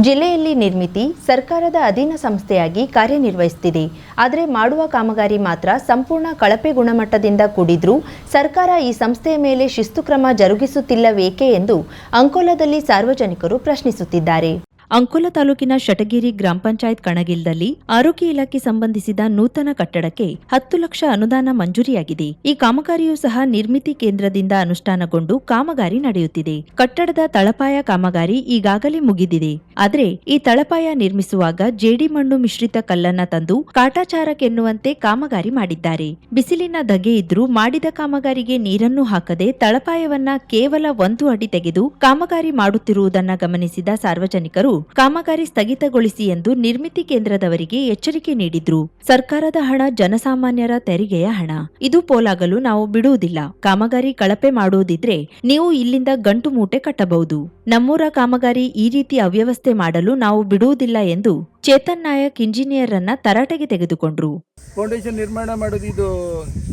ಜಿಲ್ಲೆಯಲ್ಲಿ ನಿರ್ಮಿತಿ ಸರ್ಕಾರದ ಅಧೀನ ಸಂಸ್ಥೆಯಾಗಿ ಕಾರ್ಯನಿರ್ವಹಿಸುತ್ತಿದೆ. ಆದರೆ ಮಾಡುವ ಕಾಮಗಾರಿ ಮಾತ್ರ ಸಂಪೂರ್ಣ ಕಳಪೆ ಗುಣಮಟ್ಟದಿಂದ ಕೂಡಿದ್ರೂ ಸರ್ಕಾರ ಈ ಸಂಸ್ಥೆಯ ಮೇಲೆ ಶಿಸ್ತು ಕ್ರಮ ಜರುಗಿಸುತ್ತಿಲ್ಲವೇಕೆ ಎಂದು ಅಂಕೋಲದಲ್ಲಿ ಸಾರ್ವಜನಿಕರು ಪ್ರಶ್ನಿಸುತ್ತಿದ್ದಾರೆ. ಅಂಕೋಲ ತಾಲೂಕಿನ ಶಟಗಿರಿ ಗ್ರಾಮ ಪಂಚಾಯತ್ ಕಣಗಿಲ್ದಲ್ಲಿ ಆರೋಗ್ಯ ಇಲಾಖೆ ಸಂಬಂಧಿಸಿದ ನೂತನ ಕಟ್ಟಡಕ್ಕೆ ಹತ್ತು ಲಕ್ಷ ಅನುದಾನ ಮಂಜೂರಿಯಾಗಿದೆ. ಈ ಕಾಮಗಾರಿಯೂ ಸಹ ನಿರ್ಮಿತಿ ಕೇಂದ್ರದಿಂದ ಅನುಷ್ಠಾನಗೊಂಡು ಕಾಮಗಾರಿ ನಡೆಯುತ್ತಿದೆ. ಕಟ್ಟಡದ ತಳಪಾಯ ಕಾಮಗಾರಿ ಈಗಾಗಲೇ ಮುಗಿದಿದೆ. ಆದರೆ ಈ ತಳಪಾಯ ನಿರ್ಮಿಸುವಾಗ ಜೇಡಿ ಮಣ್ಣು ಮಿಶ್ರಿತ ಕಲ್ಲನ್ನ ತಂದು ಕಾಟಾಚಾರಕ್ಕೆನ್ನುವಂತೆ ಕಾಮಗಾರಿ ಮಾಡಿದ್ದಾರೆ. ಬಿಸಿಲಿನ ಧಗೆ ಇದ್ರೂ ಮಾಡಿದ ಕಾಮಗಾರಿಗೆ ನೀರನ್ನು ಹಾಕದೆ ತಳಪಾಯವನ್ನ ಕೇವಲ ಒಂದು ಅಡಿ ತೆಗೆದು ಕಾಮಗಾರಿ ಮಾಡುತ್ತಿರುವುದನ್ನ ಗಮನಿಸಿದ ಸಾರ್ವಜನಿಕರು ಕಾಮಗಾರಿ ಸ್ಥಗಿತಗೊಳಿಸಿ ಎಂದು ನಿರ್ಮಿತಿ ಕೇಂದ್ರದವರಿಗೆ ಎಚ್ಚರಿಕೆ ನೀಡಿದ್ರು. ಸರ್ಕಾರದ ಹಣ, ಜನಸಾಮಾನ್ಯರ ತೆರಿಗೆಯ ಹಣ. ಇದು ಪೋಲಾಗಲು ನಾವು ಬಿಡುವುದಿಲ್ಲ. ಕಾಮಗಾರಿ ಕಳಪೆ ಮಾಡುವುದಿದ್ರೆ ನೀವು ಇಲ್ಲಿಂದ ಗಂಟು ಮೂಟೆ ಕಟ್ಟಬಹುದು. ನಮ್ಮೂರ ಕಾಮಗಾರಿ ಈ ರೀತಿ ಅವ್ಯವಸ್ಥೆ ಮಾಡಲು ನಾವು ಬಿಡುವುದಿಲ್ಲ ಎಂದು ಚೇತನ್ ನಾಯಕ್ ಇಂಜಿನಿಯರ್ ಅನ್ನ ತರಾಟೆಗೆ ತೆಗೆದುಕೊಂಡ್ರು. ಫೌಂಡೇಶನ್ ನಿರ್ಮಾಣ ಮಾಡೋದು ಇದು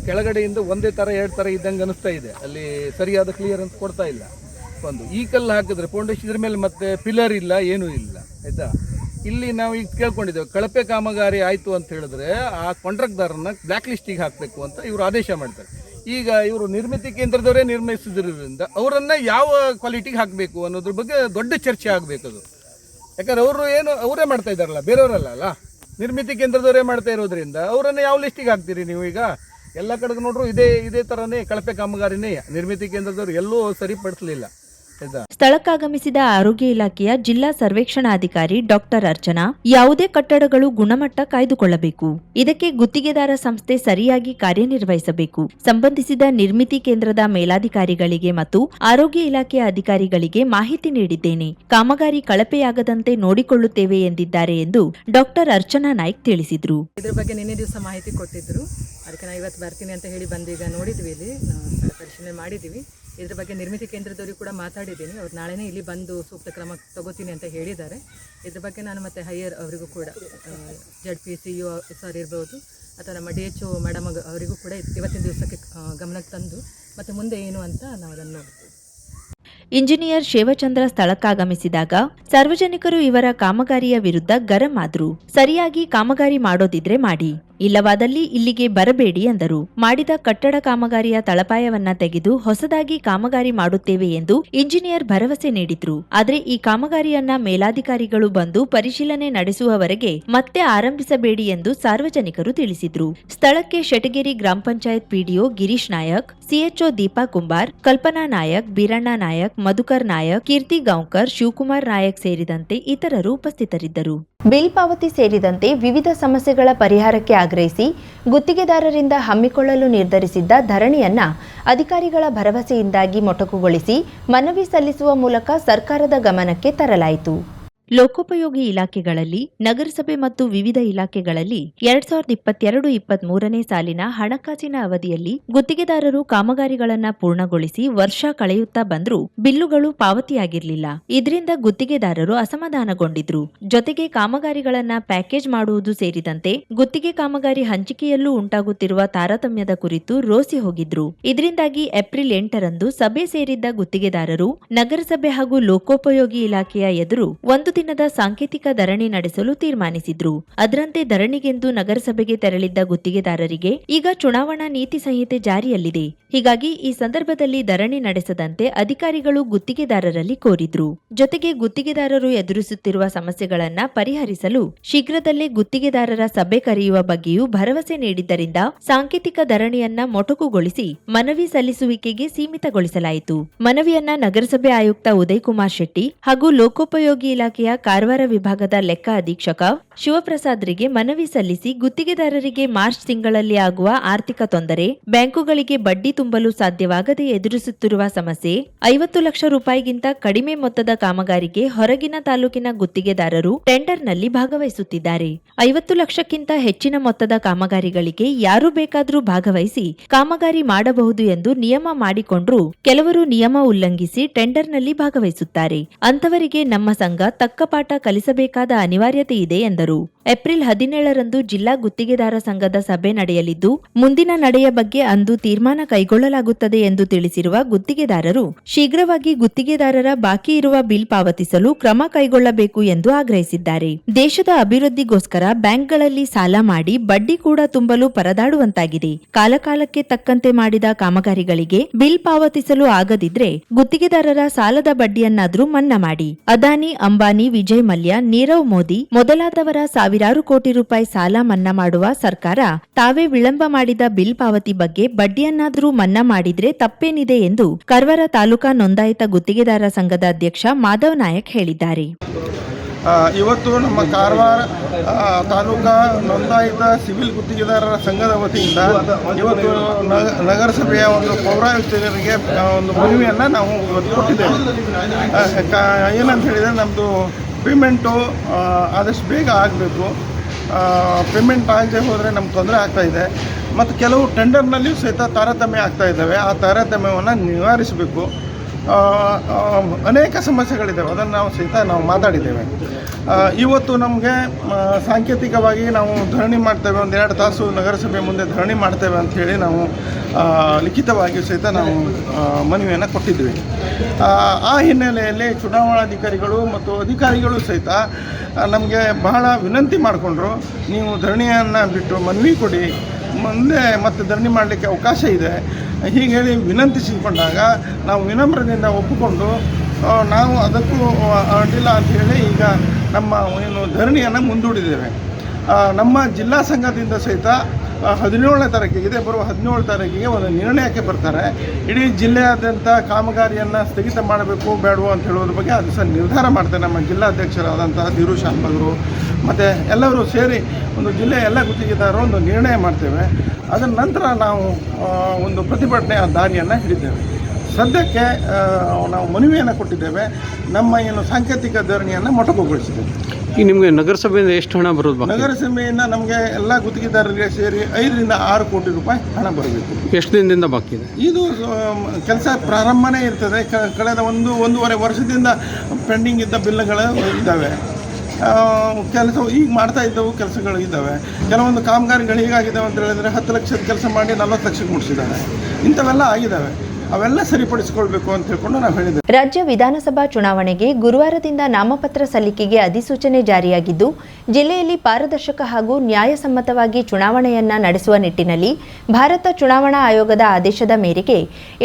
ಕೆಳಗಡೆಯಿಂದ ಒಂದೇ ತರ, ಎರಡು ತರ ಇದ್ದಂಗೆ ಅನಿಸ್ತಾ ಇದೆ. ಅಲ್ಲಿ ಸರಿಯಾದ ಕ್ಲಿಯರೆನ್ಸ್ ಕೊಡ್ತಾ ಇಲ್ಲ. ಒಂದು ಈ ಕಲ್ಲು ಹಾಕಿದ್ರೆ ಫೌಂಡೇಶನ್ ಇದ್ರ ಮೇಲೆ ಮತ್ತೆ ಪಿಲ್ಲರ್ ಇಲ್ಲ, ಏನೂ ಇಲ್ಲ, ಆಯ್ತಾ? ಇಲ್ಲಿ ನಾವು ಈಗ ಕೇಳ್ಕೊಂಡಿದ್ದೇವೆ, ಕಳಪೆ ಕಾಮಗಾರಿ ಆಯಿತು ಅಂತ ಹೇಳಿದ್ರೆ ಆ ಕಾಂಟ್ರಾಕ್ಟ್ದಾರನ್ನ ಬ್ಲ್ಯಾಕ್ ಲಿಸ್ಟಿಗೆ ಹಾಕಬೇಕು ಅಂತ ಇವರು ಆದೇಶ ಮಾಡ್ತಾರೆ. ಈಗ ಇವರು ನಿರ್ಮಿತಿ ಕೇಂದ್ರದವರೇ ನಿರ್ಮಿಸಿದ್ರಿಂದ ಅವರನ್ನು ಯಾವ ಕ್ವಾಲಿಟಿಗೆ ಹಾಕಬೇಕು ಅನ್ನೋದ್ರ ಬಗ್ಗೆ ದೊಡ್ಡ ಚರ್ಚೆ ಆಗಬೇಕು ಅದು. ಯಾಕಂದ್ರೆ ಅವರು ಏನು, ಅವರೇ ಮಾಡ್ತಾ ಇದ್ದಾರಲ್ಲ, ಬೇರೆಯವರಲ್ಲ ಅಲ್ಲ? ನಿರ್ಮಿತಿ ಕೇಂದ್ರದವರೇ ಮಾಡ್ತಾ ಇರೋದ್ರಿಂದ ಅವರನ್ನು ಯಾವ ಲಿಸ್ಟಿಗೆ ಹಾಕ್ತೀರಿ ನೀವು ಈಗ? ಎಲ್ಲ ಕಡೆಗೆ ನೋಡ್ರು ಇದೇ ಇದೇ ಥರನೇ ಕಳಪೆ ಕಾಮಗಾರಿನೇ ನಿರ್ಮಿತಿ ಕೇಂದ್ರದವರು ಎಲ್ಲೂ ಸರಿಪಡಿಸಲಿಲ್ಲ. ಸ್ಥಳಕ್ಕಾಗಮಿಸಿದ ಆರೋಗ್ಯ ಇಲಾಖೆಯ ಜಿಲ್ಲಾ ಸರ್ವೇಕ್ಷಣಾಧಿಕಾರಿ ಡಾಕ್ಟರ್ ಅರ್ಚನಾ ಯಾವುದೇ ಕಟ್ಟಡಗಳು ಗುಣಮಟ್ಟ ಕಾಯ್ದುಕೊಳ್ಳಬೇಕು. ಇದಕ್ಕೆ ಗುತ್ತಿಗೆದಾರ ಸಂಸ್ಥೆ ಸರಿಯಾಗಿ ಕಾರ್ಯನಿರ್ವಹಿಸಬೇಕು. ಸಂಬಂಧಿಸಿದ ನಿರ್ಮಿತಿ ಕೇಂದ್ರದ ಮೇಲಾಧಿಕಾರಿಗಳಿಗೆ ಮತ್ತು ಆರೋಗ್ಯ ಇಲಾಖೆಯ ಅಧಿಕಾರಿಗಳಿಗೆ ಮಾಹಿತಿ ನೀಡಿದ್ದೇನೆ. ಕಾಮಗಾರಿ ಕಳಪೆಯಾಗದಂತೆ ನೋಡಿಕೊಳ್ಳುತ್ತೇವೆ ಎಂದಿದ್ದಾರೆ ಎಂದು ಡಾಕ್ಟರ್ ಅರ್ಚನಾ ನಾಯ್ಕ್ ತಿಳಿಸಿದ್ರು. ಇದರ ಬಗ್ಗೆ ನಿನ್ನೆ ದಿವಸ ಮಾಹಿತಿ ಕೊಟ್ಟಿದ್ರು. ಅದಕ್ಕೆ ನಾನು ಇವತ್ತು ಬರ್ತೀನಿ ಅಂತ ಹೇಳಿ ಬಂದು ಈಗ ನೋಡಿದ್ವಿ ಇಲ್ಲಿ. ನಾವು ಪರಿಶೀಲನೆ ಮಾಡಿದ್ದೀವಿ. ಇದ್ರ ಬಗ್ಗೆ ನಿರ್ಮಿತಿ ಕೇಂದ್ರದವರಿಗೆ ಕೂಡ ಮಾತಾಡಿದ್ದೀನಿ. ಅವ್ರು ನಾಳೆನೇ ಇಲ್ಲಿ ಬಂದು ಸೂಕ್ತ ಕ್ರಮ ತಗೋತೀನಿ ಅಂತ ಹೇಳಿದ್ದಾರೆ. ಇದ್ರ ಬಗ್ಗೆ ನಾನು ಮತ್ತೆ ಹೈಯರ್ ಅವರಿಗೂ ಕೂಡ Z P C U sir ಇರ್ಬೋದು, ಅಥವಾ ನಮ್ಮ ಡಿ ಎಚ್ ಒ ಮೇಡಮ್ ಅವರಿಗೂ ಕೂಡ ಇವತ್ತಿನ ದಿವಸಕ್ಕೆ ಗಮನಕ್ಕೆ ತಂದು, ಮತ್ತೆ ಮುಂದೆ ಏನು ಅಂತ ನಾವು ಅದನ್ನು ನೋಡ್ತೀವಿ. ಇಂಜಿನಿಯರ್ ಶಿವಚಂದ್ರ ಸ್ಥಳಕ್ಕಾಗಮಿಸಿದಾಗ ಸಾರ್ವಜನಿಕರು ಇವರ ಕಾಮಗಾರಿಯ ವಿರುದ್ಧ ಗರಂ ಆದ್ರು. ಸರಿಯಾಗಿ ಕಾಮಗಾರಿ ಮಾಡೋದಿದ್ರೆ ಮಾಡಿ. ಇಲ್ಲವಾದಲ್ಲಿ ಇಲ್ಲಿಗೆ ಬರಬೇಡಿ ಎಂದರು ಮಾಡಿದ ಕಟ್ಟಡ ಕಾಮಗಾರಿಯ ತಳಪಾಯವನ್ನ ತೆಗೆದು ಹೊಸದಾಗಿ ಕಾಮಗಾರಿ ಮಾಡುತ್ತೇವೆ ಎಂದು ಇಂಜಿನಿಯರ್ ಭರವಸೆ ನೀಡಿದ್ರು. ಆದರೆ ಈ ಕಾಮಗಾರಿಯನ್ನ ಮೇಲಾಧಿಕಾರಿಗಳು ಬಂದು ಪರಿಶೀಲನೆ ನಡೆಸುವವರೆಗೆ ಮತ್ತೆ ಆರಂಭಿಸಬೇಡಿ ಎಂದು ಸಾರ್ವಜನಿಕರು ತಿಳಿಸಿದ್ರು. ಸ್ಥಳಕ್ಕೆ ಶೆಟಗೇರಿ ಗ್ರಾಮ ಪಂಚಾಯತ್ ಪಿಡಿಒ ಗಿರೀಶ್ ನಾಯಕ್, ಸಿಎಚ್ಒ ದೀಪಾ ಕುಂಬಾರ್, ಕಲ್ಪನಾ ನಾಯಕ್, ಬೀರಣ್ಣ ನಾಯಕ್, ಮಧುಕರ್ ನಾಯಕ್, ಕೀರ್ತಿ ಗಾಂವ್ಕರ್, ಶಿವಕುಮಾರ್ ನಾಯಕ್ ಸೇರಿದಂತೆ ಇತರರು ಉಪಸ್ಥಿತರಿದ್ದರು. ಬಿಲ್ ಪಾವತಿ ಸೇರಿದಂತೆ ವಿವಿಧ ಸಮಸ್ಯೆಗಳ ಪರಿಹಾರಕ್ಕೆ ಆಗ್ರಹಿಸಿ ಗುತ್ತಿಗೆದಾರರಿಂದ ಹಮ್ಮಿಕೊಳ್ಳಲು ನಿರ್ಧರಿಸಿದ್ದ ಧರಣಿಯನ್ನ ಅಧಿಕಾರಿಗಳ ಭರವಸೆಯಿಂದಾಗಿ ಮೊಟಕುಗೊಳಿಸಿ ಮನವಿ ಸಲ್ಲಿಸುವ ಮೂಲಕ ಸರ್ಕಾರದ ಗಮನಕ್ಕೆ ತರಲಾಯಿತು. ಲೋಕೋಪಯೋಗಿ ಇಲಾಖೆಗಳಲ್ಲಿ, ನಗರಸಭೆ ಮತ್ತು ವಿವಿಧ ಇಲಾಖೆಗಳಲ್ಲಿ ಎರಡ್ ಸಾವಿರದ ಇಪ್ಪತ್ತೆರಡು ಇಪ್ಪತ್ತ್ ಮೂರನೇ ಸಾಲಿನ ಹಣಕಾಸಿನ ಅವಧಿಯಲ್ಲಿ ಗುತ್ತಿಗೆದಾರರು ಕಾಮಗಾರಿಗಳನ್ನ ಪೂರ್ಣಗೊಳಿಸಿ ವರ್ಷ ಕಳೆಯುತ್ತಾ ಬಂದರೂ ಬಿಲ್ಲುಗಳು ಪಾವತಿಯಾಗಿರಲಿಲ್ಲ. ಇದರಿಂದ ಗುತ್ತಿಗೆದಾರರು ಅಸಮಾಧಾನಗೊಂಡಿದ್ರು. ಜೊತೆಗೆ ಕಾಮಗಾರಿಗಳನ್ನ ಪ್ಯಾಕೇಜ್ ಮಾಡುವುದು ಸೇರಿದಂತೆ ಗುತ್ತಿಗೆ ಕಾಮಗಾರಿ ಹಂಚಿಕೆಯಲ್ಲೂ ಉಂಟಾಗುತ್ತಿರುವ ತಾರತಮ್ಯದ ಕುರಿತು ರೋಸಿ ಹೋಗಿದ್ರು. ಇದರಿಂದಾಗಿ ಏಪ್ರಿಲ್ ಎಂಟರಂದು ಸಭೆ ಸೇರಿದ್ದ ಗುತ್ತಿಗೆದಾರರು ನಗರಸಭೆ ಹಾಗೂ ಲೋಕೋಪಯೋಗಿ ಇಲಾಖೆಯ ಎದುರು ಒಂದು ದಿನದ ಸಾಂಕೇತಿಕ ಧರಣಿ ನಡೆಸಲು ತೀರ್ಮಾನಿಸಿದ್ರು. ಅದರಂತೆ ಧರಣಿಗೆಂದು ನಗರಸಭೆಗೆ ತೆರಳಿದ್ದ ಗುತ್ತಿಗೆದಾರರಿಗೆ ಈಗ ಚುನಾವಣಾ ನೀತಿ ಸಂಹಿತೆ ಜಾರಿಯಲ್ಲಿದೆ. ಹೀಗಾಗಿ ಈ ಸಂದರ್ಭದಲ್ಲಿ ಧರಣಿ ನಡೆಸದಂತೆ ಅಧಿಕಾರಿಗಳು ಗುತ್ತಿಗೆದಾರರಲ್ಲಿ ಕೋರಿದ್ರು. ಜೊತೆಗೆ ಗುತ್ತಿಗೆದಾರರು ಎದುರಿಸುತ್ತಿರುವ ಸಮಸ್ಯೆಗಳನ್ನ ಪರಿಹರಿಸಲು ಶೀಘ್ರದಲ್ಲೇ ಗುತ್ತಿಗೆದಾರರ ಸಭೆ ಕರೆಯುವ ಬಗ್ಗೆಯೂ ಭರವಸೆ ನೀಡಿದ್ದರಿಂದ ಸಾಂಕೇತಿಕ ಧರಣಿಯನ್ನ ಮೊಟಕುಗೊಳಿಸಿ ಮನವಿ ಸಲ್ಲಿಸುವಿಕೆಗೆ ಸೀಮಿತಗೊಳಿಸಲಾಯಿತು. ಮನವಿಯನ್ನ ನಗರಸಭೆ ಆಯುಕ್ತ ಉದಯ್ ಕುಮಾರ್ ಶೆಟ್ಟಿ ಹಾಗೂ ಲೋಕೋಪಯೋಗಿ ಇಲಾಖೆಯ ಕಾರವಾರ ವಿಭಾಗದ ಲೆಕ್ಕ ಅಧೀಕ್ಷಕ ಶಿವಪ್ರಸಾದ್ರಿಗೆ ಮನವಿ ಸಲ್ಲಿಸಿ ಗುತ್ತಿಗೆದಾರರಿಗೆ ಮಾರ್ಚ್ ತಿಂಗಳಲ್ಲಿ ಆಗುವ ಆರ್ಥಿಕ ತೊಂದರೆ, ಬ್ಯಾಂಕುಗಳಿಗೆ ಬಡ್ಡಿ ತುಂಬಲು ಸಾಧ್ಯವಾಗದೆ ಎದುರಿಸುತ್ತಿರುವ ಸಮಸ್ಯೆ, ಐವತ್ತು ಲಕ್ಷ ರೂಪಾಯಿಗಿಂತ ಕಡಿಮೆ ಮೊತ್ತದ ಕಾಮಗಾರಿಗೆ ಹೊರಗಿನ ತಾಲೂಕಿನ ಗುತ್ತಿಗೆದಾರರು ಟೆಂಡರ್ನಲ್ಲಿ ಭಾಗವಹಿಸುತ್ತಿದ್ದಾರೆ. ಐವತ್ತು ಲಕ್ಷಕ್ಕಿಂತ ಹೆಚ್ಚಿನ ಮೊತ್ತದ ಕಾಮಗಾರಿಗಳಿಗೆ ಯಾರು ಬೇಕಾದರೂ ಭಾಗವಹಿಸಿ ಕಾಮಗಾರಿ ಮಾಡಬಹುದು ಎಂದು ನಿಯಮ ಮಾಡಿಕೊಂಡ್ರೂ ಕೆಲವರು ನಿಯಮ ಉಲ್ಲಂಘಿಸಿ ಟೆಂಡರ್ನಲ್ಲಿ ಭಾಗವಹಿಸುತ್ತಾರೆ. ಅಂತವರಿಗೆ ನಮ್ಮ ಸಂಘ ತಕ್ಕ ಪಾಠ ಕಲಿಸಬೇಕಾದ ಅನಿವಾರ್ಯತೆ ಇದೆ ಎಂದರು. ಏಪ್ರಿಲ್ ಹದಿನೇಳರಂದು ಜಿಲ್ಲಾ ಗುತ್ತಿಗೆದಾರ ಸಂಘದ ಸಭೆ ನಡೆಯಲಿದ್ದು, ಮುಂದಿನ ನಡೆಯ ಬಗ್ಗೆ ಅಂದು ತೀರ್ಮಾನ ಕೈಗೊಳ್ಳಲಾಗುತ್ತದೆ ಎಂದು ತಿಳಿಸಿರುವ ಗುತ್ತಿಗೆದಾರರು, ಶೀಘ್ರವಾಗಿ ಗುತ್ತಿಗೆದಾರರ ಬಾಕಿ ಇರುವ ಬಿಲ್ ಪಾವತಿಸಲು ಕ್ರಮ ಕೈಗೊಳ್ಳಬೇಕು ಎಂದು ಆಗ್ರಹಿಸಿದ್ದಾರೆ. ದೇಶದ ಅಭಿವೃದ್ಧಿಗೋಸ್ಕರ ಬ್ಯಾಂಕ್ಗಳಲ್ಲಿ ಸಾಲ ಮಾಡಿ ಬಡ್ಡಿ ಕೂಡ ತುಂಬಲು ಪರದಾಡುವಂತಾಗಿದೆ. ಕಾಲಕಾಲಕ್ಕೆ ತಕ್ಕಂತೆ ಮಾಡಿದ ಕಾಮಗಾರಿಗಳಿಗೆ ಬಿಲ್ ಪಾವತಿಸಲು ಆಗದಿದ್ರೆ ಗುತ್ತಿಗೆದಾರರ ಸಾಲದ ಬಡ್ಡಿಯನ್ನಾದ್ರೂ ಮನ್ನಾ ಮಾಡಿ. ಅದಾನಿ, ಅಂಬಾನಿ, ವಿಜಯ್ ಮಲ್ಯ, ನೀರವ್ ಮೋದಿ ಮೊದಲಾದವರ ಸಾವಿರಾರು ಕೋಟಿ ರೂಪಾಯಿ ಸಾಲ ಮನ್ನಾ ಮಾಡುವ ಸರ್ಕಾರ ತಾವೇ ವಿಳಂಬ ಮಾಡಿದ ಬಿಲ್ ಪಾವತಿ ಬಗ್ಗೆ ಬಡ್ಡಿಯನ್ನಾದರೂ ಮನ್ನಾ ಮಾಡಿದ್ರೆ ತಪ್ಪೇನಿದೆ ಎಂದು ಕರ್ವರ ತಾಲೂಕಾ ನೋಂದಾಯಿತ ಗುತ್ತಿಗೆದಾರ ಸಂಘದ ಅಧ್ಯಕ್ಷ ಮಾಧವ್ ನಾಯಕ್ ಹೇಳಿದ್ದಾರೆ. ಇವತ್ತು ನಮ್ಮ ಕಾರವಾರ ತಾಲೂಕಾ ನೋಂದಾಯಿತ ಸಿವಿಲ್ ಗುತ್ತಿಗೆದಾರರ ಸಂಘದ ವತಿಯಿಂದ ಇವತ್ತು ನಗರಸಭೆಯ ಒಂದು ಪೌರಾಯುಕ್ತರಿಗೆ ಒಂದು ಮನವಿಯನ್ನು ನಾವು ಕೊಟ್ಟಿದ್ದೇವೆ. ಏನಂತ ಹೇಳಿದರೆ ನಮ್ಮದು ಪೇಮೆಂಟು ಆದಷ್ಟು ಬೇಗ ಆಗಬೇಕು. ಪೇಮೆಂಟ್ ಆಗದೆ ಹೋದರೆ ನಮ್ಗೆ ತೊಂದರೆ ಆಗ್ತಾಯಿದೆ ಮತ್ತು ಕೆಲವು ಟೆಂಡರ್ನಲ್ಲಿಯೂ ಸಹಿತ ತಾರತಮ್ಯ ಆಗ್ತಾ ಇದ್ದಾವೆ. ಆ ತಾರತಮ್ಯವನ್ನು ನಿವಾರಿಸಬೇಕು. ಅನೇಕ ಸಮಸ್ಯೆಗಳಿದ್ದಾವೆ. ಅದನ್ನು ನಾವು ಸಹಿತ ನಾವು ಮಾತಾಡಿದ್ದೇವೆ. ಇವತ್ತು ನಮಗೆ ಸಾಂಕೇತಿಕವಾಗಿ ನಾವು ಧರಣಿ ಮಾಡ್ತೇವೆ. ಒಂದು ಎರಡು ತಾಸು ನಗರಸಭೆ ಮುಂದೆ ಧರಣಿ ಮಾಡ್ತೇವೆ ಅಂಥೇಳಿ ನಾವು ಲಿಖಿತವಾಗಿ ಸಹಿತ ನಾವು ಮನವಿಯನ್ನು ಕೊಟ್ಟಿದ್ವಿ ಆ, ಆ ಹಿನ್ನೆಲೆಯಲ್ಲಿ ಚುನಾವಣಾಧಿಕಾರಿಗಳು ಮತ್ತು ಅಧಿಕಾರಿಗಳು ಸಹಿತ ನಮಗೆ ಬಹಳ ವಿನಂತಿ ಮಾಡಿಕೊಂಡ್ರು. ನೀವು ಧರಣಿಯನ್ನು ಬಿಟ್ಟು ಮನವಿ ಕೊಡಿ. ಮುಂದೆ ಮತ್ತೆ ಧರಣಿ ಮಾಡಲಿಕ್ಕೆ ಅವಕಾಶ ಇದೆ. ಹೀಗೆ ಹೇಳಿ ವಿನಂತಿಸಿಕೊಂಡಾಗ ನಾವು ವಿನಮ್ರದಿಂದ ಒಪ್ಪಿಕೊಂಡು ನಾವು ಅದಕ್ಕೂ ಅಡ್ಡಿಲ್ಲ ಅಂಥೇಳಿ ಈಗ ನಮ್ಮ ಏನು ಧರಣಿಯನ್ನು ಮುಂದೂಡಿದ್ದೇವೆ. ನಮ್ಮ ಜಿಲ್ಲಾ ಸಂಘದಿಂದ ಸಹಿತ ಹದಿನೇಳನೇ ತಾರೀಕಿಗೆ, ಇದೇ ಬರುವ ಹದಿನೇಳು ತಾರೀಕಿಗೆ ಒಂದು ನಿರ್ಣಯಕ್ಕೆ ಬರ್ತಾರೆ. ಇಡೀ ಜಿಲ್ಲೆಯಾದ್ಯಂತ ಕಾಮಗಾರಿಯನ್ನು ಸ್ಥಗಿತ ಮಾಡಬೇಕು, ಬೇಡವೋ ಅಂತ ಹೇಳೋದ್ರ ಬಗ್ಗೆ ಅದು ಸಹ ನಿರ್ಧಾರ ಮಾಡ್ತಾರೆ ನಮ್ಮ ಜಿಲ್ಲಾಧ್ಯಕ್ಷರಾದಂತಹ ಧೀರು ಶಾನ್ಭಗರು ಮತ್ತು ಎಲ್ಲರೂ ಸೇರಿ ಒಂದು ಜಿಲ್ಲೆಯ ಎಲ್ಲ ಗುತ್ತಿಗೆದಾರರು ಒಂದು ನಿರ್ಣಯ ಮಾಡ್ತೇವೆ. ಅದರ ನಂತರ ನಾವು ಒಂದು ಪ್ರತಿಭಟನೆಯ ದಾರಿಯನ್ನು ಹಿಡಿದ್ದೇವೆ ಸದ್ಯಕ್ಕೆ ನಾವು ಮನವಿಯನ್ನು ಕೊಟ್ಟಿದ್ದೇವೆ. ನಮ್ಮ ಏನು ಸಾಂಕೇತಿಕ ಧರಣಿಯನ್ನು ಮೊಟಕುಗೊಳಿಸಿದ್ದೇವೆ. ಈ ನಿಮಗೆ ನಗರಸಭೆಯಿಂದ ಎಷ್ಟು ಹಣ ಬರೋದು ನಗರಸಭೆಯಿಂದ ನಮಗೆ ಎಲ್ಲ ಗುತ್ತಿಗೆದಾರರಿಗೆ ಸೇರಿ ಐದರಿಂದ ಆರು ಕೋಟಿ ರೂಪಾಯಿ ಹಣ ಬರಬೇಕು. ಎಷ್ಟು ದಿನದಿಂದ ಬಾಕಿ ಇದೆ? ಇದು ಕೆಲಸ ಪ್ರಾರಂಭನೇ ಇರ್ತದೆ. ಕ- ಕಳೆದ ಒಂದು ಒಂದೂವರೆ ವರ್ಷದಿಂದ ಪೆಂಡಿಂಗ್ ಇದ್ದ ಬಿಲ್ಗಳು ಇದ್ದಾವೆ. ಕೆಲಸ ಈಗ ಮಾಡ್ತಾ ಇದ್ದವು, ಕೆಲಸಗಳು ಇದ್ದಾವೆ. ಕೆಲವೊಂದು ಕಾಮಗಾರಿಗಳು ಹೀಗಾಗಿದ್ದಾವೆ ಅಂತ ಹೇಳಿದರೆ ಹತ್ತು ಲಕ್ಷದ ಕೆಲಸ ಮಾಡಿ ನಲ್ವತ್ತು ಲಕ್ಷಕ್ಕೆ ಮುಟ್ಟಿಸಿದ್ದಾರೆ ಇಂಥವೆಲ್ಲ ಆಗಿದ್ದಾವೆ. ಅವೆಲ್ಲ ಸರಿಪಡಿಸಿಕೊಳ್ಬೇಕು ಅಂತ ಹೇಳ್ಕೊಂಡು ನಾವು ಹೇಳಿದ್ದೇವೆ ರಾಜ್ಯ ವಿಧಾನಸಭಾ ಚುನಾವಣೆಗೆ ಗುರುವಾರದಿಂದ ನಾಮಪತ್ರ ಸಲ್ಲಿಕೆಗೆ ಅಧಿಸೂಚನೆ ಜಾರಿಯಾಗಿದ್ದು, ಜಿಲ್ಲೆಯಲ್ಲಿ ಪಾರದರ್ಶಕ ಹಾಗೂ ನ್ಯಾಯಸಮ್ಮತವಾಗಿ ಚುನಾವಣೆಯನ್ನ ನಡೆಸುವ ನಿಟ್ಟಿನಲ್ಲಿ ಭಾರತ ಚುನಾವಣಾ ಆಯೋಗದ ಆದೇಶದ ಮೇರೆಗೆ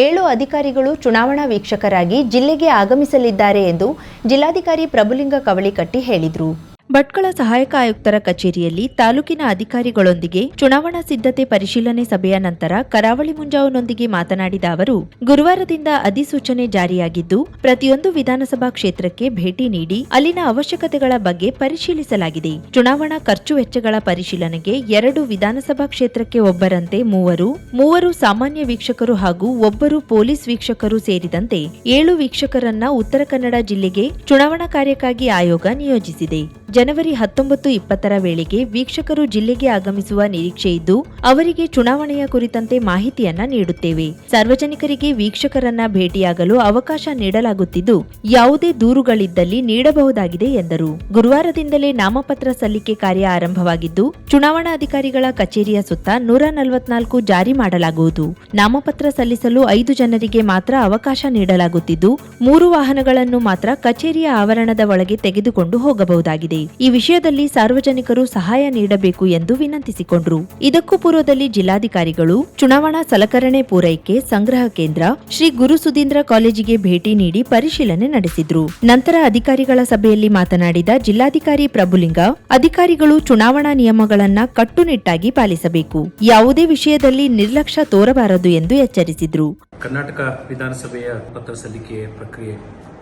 ಏಳು ಅಧಿಕಾರಿಗಳು ಚುನಾವಣಾ ವೀಕ್ಷಕರಾಗಿ ಜಿಲ್ಲೆಗೆ ಆಗಮಿಸಲಿದ್ದಾರೆ ಎಂದು ಜಿಲ್ಲಾಧಿಕಾರಿ ಪ್ರಭುಲಿಂಗ ಕವಳಿಕಟ್ಟಿ ಹೇಳಿದರು. ಭಟ್ಕಳ ಸಹಾಯಕ ಆಯುಕ್ತರ ಕಚೇರಿಯಲ್ಲಿ ತಾಲೂಕಿನ ಅಧಿಕಾರಿಗಳೊಂದಿಗೆ ಚುನಾವಣಾ ಸಿದ್ಧತೆ ಪರಿಶೀಲನೆ ಸಭೆಯ ನಂತರ ಕರಾವಳಿ ಮುಂಜಾವನೊಂದಿಗೆ ಮಾತನಾಡಿದ ಅವರು, ಗುರುವಾರದಿಂದ ಅಧಿಸೂಚನೆ ಜಾರಿಯಾಗಿದ್ದು, ಪ್ರತಿಯೊಂದು ವಿಧಾನಸಭಾ ಕ್ಷೇತ್ರಕ್ಕೆ ಭೇಟಿ ನೀಡಿ ಅಲ್ಲಿನ ಅವಶ್ಯಕತೆಗಳ ಬಗ್ಗೆ ಪರಿಶೀಲಿಸಲಾಗಿದೆ. ಚುನಾವಣಾ ಖರ್ಚು ವೆಚ್ಚಗಳ ಪರಿಶೀಲನೆಗೆ ಎರಡು ವಿಧಾನಸಭಾ ಕ್ಷೇತ್ರಕ್ಕೆ ಒಬ್ಬರಂತೆ ಮೂವರು ಮೂವರು ಸಾಮಾನ್ಯ ವೀಕ್ಷಕರು ಹಾಗೂ ಒಬ್ಬರು ಪೊಲೀಸ್ ವೀಕ್ಷಕರು ಸೇರಿದಂತೆ ಏಳು ವೀಕ್ಷಕರನ್ನ ಉತ್ತರ ಕನ್ನಡ ಜಿಲ್ಲೆಗೆ ಚುನಾವಣಾ ಕಾರ್ಯಕ್ಕಾಗಿ ಆಯೋಗ ನಿಯೋಜಿಸಿದೆ. ಜನವರಿ ಹತ್ತೊಂಬತ್ತು ಇಪ್ಪತ್ತರ ವೇಳೆಗೆ ವೀಕ್ಷಕರು ಜಿಲ್ಲೆಗೆ ಆಗಮಿಸುವ ನಿರೀಕ್ಷೆ ಇದ್ದು, ಅವರಿಗೆ ಚುನಾವಣೆಯ ಕುರಿತಂತೆ ಮಾಹಿತಿಯನ್ನ ನೀಡುತ್ತೇವೆ. ಸಾರ್ವಜನಿಕರಿಗೆ ವೀಕ್ಷಕರನ್ನ ಭೇಟಿಯಾಗಲು ಅವಕಾಶ ನೀಡಲಾಗುತ್ತಿದ್ದು, ಯಾವುದೇ ದೂರುಗಳಿದ್ದಲ್ಲಿ ನೀಡಬಹುದಾಗಿದೆ ಎಂದರು. ಗುರುವಾರದಿಂದಲೇ ನಾಮಪತ್ರ ಸಲ್ಲಿಕೆ ಕಾರ್ಯ ಆರಂಭವಾಗಿದ್ದು, ಚುನಾವಣಾಧಿಕಾರಿಗಳ ಕಚೇರಿಯ ಸುತ್ತ ನೂರ ನಲವತ್ನಾಲ್ಕು ಜಾರಿ ಮಾಡಲಾಗುವುದು. ನಾಮಪತ್ರ ಸಲ್ಲಿಸಲು ಐದು ಜನರಿಗೆ ಮಾತ್ರ ಅವಕಾಶ ನೀಡಲಾಗುತ್ತಿದ್ದು, ಮೂರು ವಾಹನಗಳನ್ನು ಮಾತ್ರ ಕಚೇರಿಯ ಆವರಣದ ಒಳಗೆ ತೆಗೆದುಕೊಂಡು ಹೋಗಬಹುದಾಗಿದೆ. ಈ ವಿಷಯದಲ್ಲಿ ಸಾರ್ವಜನಿಕರು ಸಹಾಯ ನೀಡಬೇಕು ಎಂದು ವಿನಂತಿಸಿಕೊಂಡರು. ಇದಕ್ಕೂ ಪೂರ್ವದಲ್ಲಿ ಜಿಲ್ಲಾಧಿಕಾರಿಗಳು ಚುನಾವಣಾ ಸಲಕರಣೆ ಪೂರೈಕೆ ಸಂಗ್ರಹ ಕೇಂದ್ರ ಶ್ರೀ ಗುರು ಸುಧೀಂದ್ರ ಕಾಲೇಜಿಗೆ ಭೇಟಿ ನೀಡಿ ಪರಿಶೀಲನೆ ನಡೆಸಿದ್ರು. ನಂತರ ಅಧಿಕಾರಿಗಳ ಸಭೆಯಲ್ಲಿ ಮಾತನಾಡಿದ ಜಿಲ್ಲಾಧಿಕಾರಿ ಪ್ರಭುಲಿಂಗ, ಅಧಿಕಾರಿಗಳು ಚುನಾವಣಾ ನಿಯಮಗಳನ್ನ ಕಟ್ಟುನಿಟ್ಟಾಗಿ ಪಾಲಿಸಬೇಕು. ಯಾವುದೇ ವಿಷಯದಲ್ಲಿ ನಿರ್ಲಕ್ಷ್ಯ ತೋರಬಾರದು ಎಂದು ಎಚ್ಚರಿಸಿದ್ರು. ಕರ್ನಾಟಕ ವಿಧಾನಸಭೆಯ ಪತ್ರ ಸಲ್ಲಿಕೆ ಪ್ರಕ್ರಿಯೆ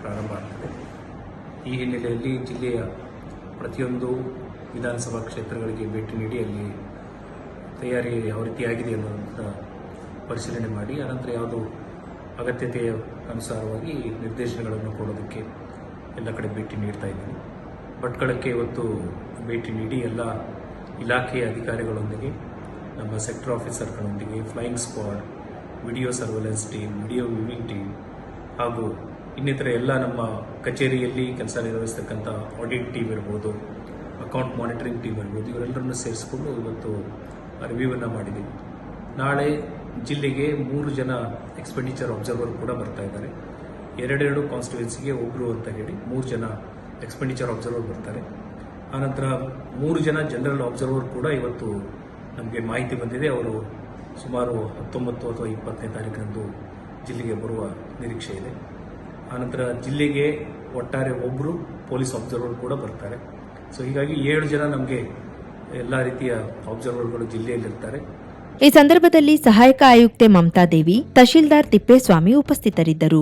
ಪ್ರಾರಂಭ ಆಗ್ತದೆ. ಈ ಹಿನ್ನೆಲೆಯಲ್ಲಿ ಜಿಲ್ಲೆಯ ಪ್ರತಿಯೊಂದು ವಿಧಾನಸಭಾ ಕ್ಷೇತ್ರಗಳಿಗೆ ಭೇಟಿ ನೀಡಿ ಅಲ್ಲಿ ತಯಾರಿ ಯಾವ ರೀತಿಯಾಗಿದೆ ಅನ್ನೋದನ್ನ ಪರಿಶೀಲನೆ ಮಾಡಿ ಅನಂತರ ಯಾವುದು ಅಗತ್ಯತೆಯ ಅನುಸಾರವಾಗಿ ನಿರ್ದೇಶನಗಳನ್ನು ಕೊಡೋದಕ್ಕೆ ಎಲ್ಲ ಕಡೆ ಭೇಟಿ ನೀಡ್ತಾ ಇದ್ದೀನಿ. ಭಟ್ಕಳಕ್ಕೆ ಇವತ್ತು ಭೇಟಿ ನೀಡಿ ಎಲ್ಲ ಇಲಾಖೆಯ ಅಧಿಕಾರಿಗಳೊಂದಿಗೆ, ನಮ್ಮ sector ಆಫೀಸರ್ಗಳೊಂದಿಗೆ flying squad video surveillance team video viewing team ಹಾಗೂ ಇನ್ನಿತರ ಎಲ್ಲ ನಮ್ಮ ಕಚೇರಿಯಲ್ಲಿ ಕೆಲಸ ನಿರ್ವಹಿಸ್ತಕ್ಕಂಥ ಆಡಿಟ್ ಟೀಮ್ ಇರ್ಬೋದು ಅಕೌಂಟ್ ಮಾನಿಟರಿಂಗ್ ಟೀಮ್ ಇರ್ಬೋದು, ಇವರೆಲ್ಲರನ್ನು ಸೇರಿಸ್ಕೊಂಡು ಇವತ್ತು ರಿವ್ಯೂವನ್ನು ಮಾಡಿದ್ದೀವಿ ನಾಳೆ ಜಿಲ್ಲೆಗೆ ಮೂರು ಜನ ಎಕ್ಸ್ಪೆಂಡಿಚರ್ ಅಬ್ಸರ್ವರ್ ಕೂಡ ಬರ್ತಾ ಇದ್ದಾರೆ. ಎರಡೆರಡು ಕಾನ್ಸ್ಟಿಟ್ಯೂನ್ಸಿಗೆ ಒಬ್ಬರು ಅಂತ ಹೇಳಿ ಮೂರು ಜನ ಎಕ್ಸ್ಪೆಂಡಿಚರ್ ಅಬ್ಸರ್ವರ್ ಬರ್ತಾರೆ. ಆನಂತರ ಮೂರು ಜನ ಜನರಲ್ ಅಬ್ಸರ್ವರ್ ಕೂಡ ಇವತ್ತು ನಮಗೆ ಮಾಹಿತಿ ಬಂದಿದೆ. ಅವರು ಸುಮಾರು ಹತ್ತೊಂಬತ್ತು ಅಥವಾ ಇಪ್ಪತ್ತನೇ ತಾರೀಕಿನಂದು ಜಿಲ್ಲೆಗೆ ಬರುವ ನಿರೀಕ್ಷೆ ಇದೆ. ಆನಂತರ ಜಿಲ್ಲೆಗೆ ಒಟ್ಟಾರೆ ಒಬ್ಬರು ಪೊಲೀಸ್ ಅಬ್ಸರ್ವರ್ ಕೂಡ ಬರ್ತಾರೆ. ಸೊ ಹೀಗಾಗಿ ಏಳು ಜನ ನಮಗೆ ಎಲ್ಲ ರೀತಿಯ ಅಬ್ಸರ್ವರ್ಗಳು ಜಿಲ್ಲೆಯಲ್ಲಿರ್ತಾರೆ. ಈ ಸಂದರ್ಭದಲ್ಲಿ ಸಹಾಯಕ ಆಯುಕ್ತೆ ಮಮತಾ ದೇವಿ, ತಹಶೀಲ್ದಾರ್ ತಿಪ್ಪೇಸ್ವಾಮಿ ಉಪಸ್ಥಿತರಿದ್ದರು.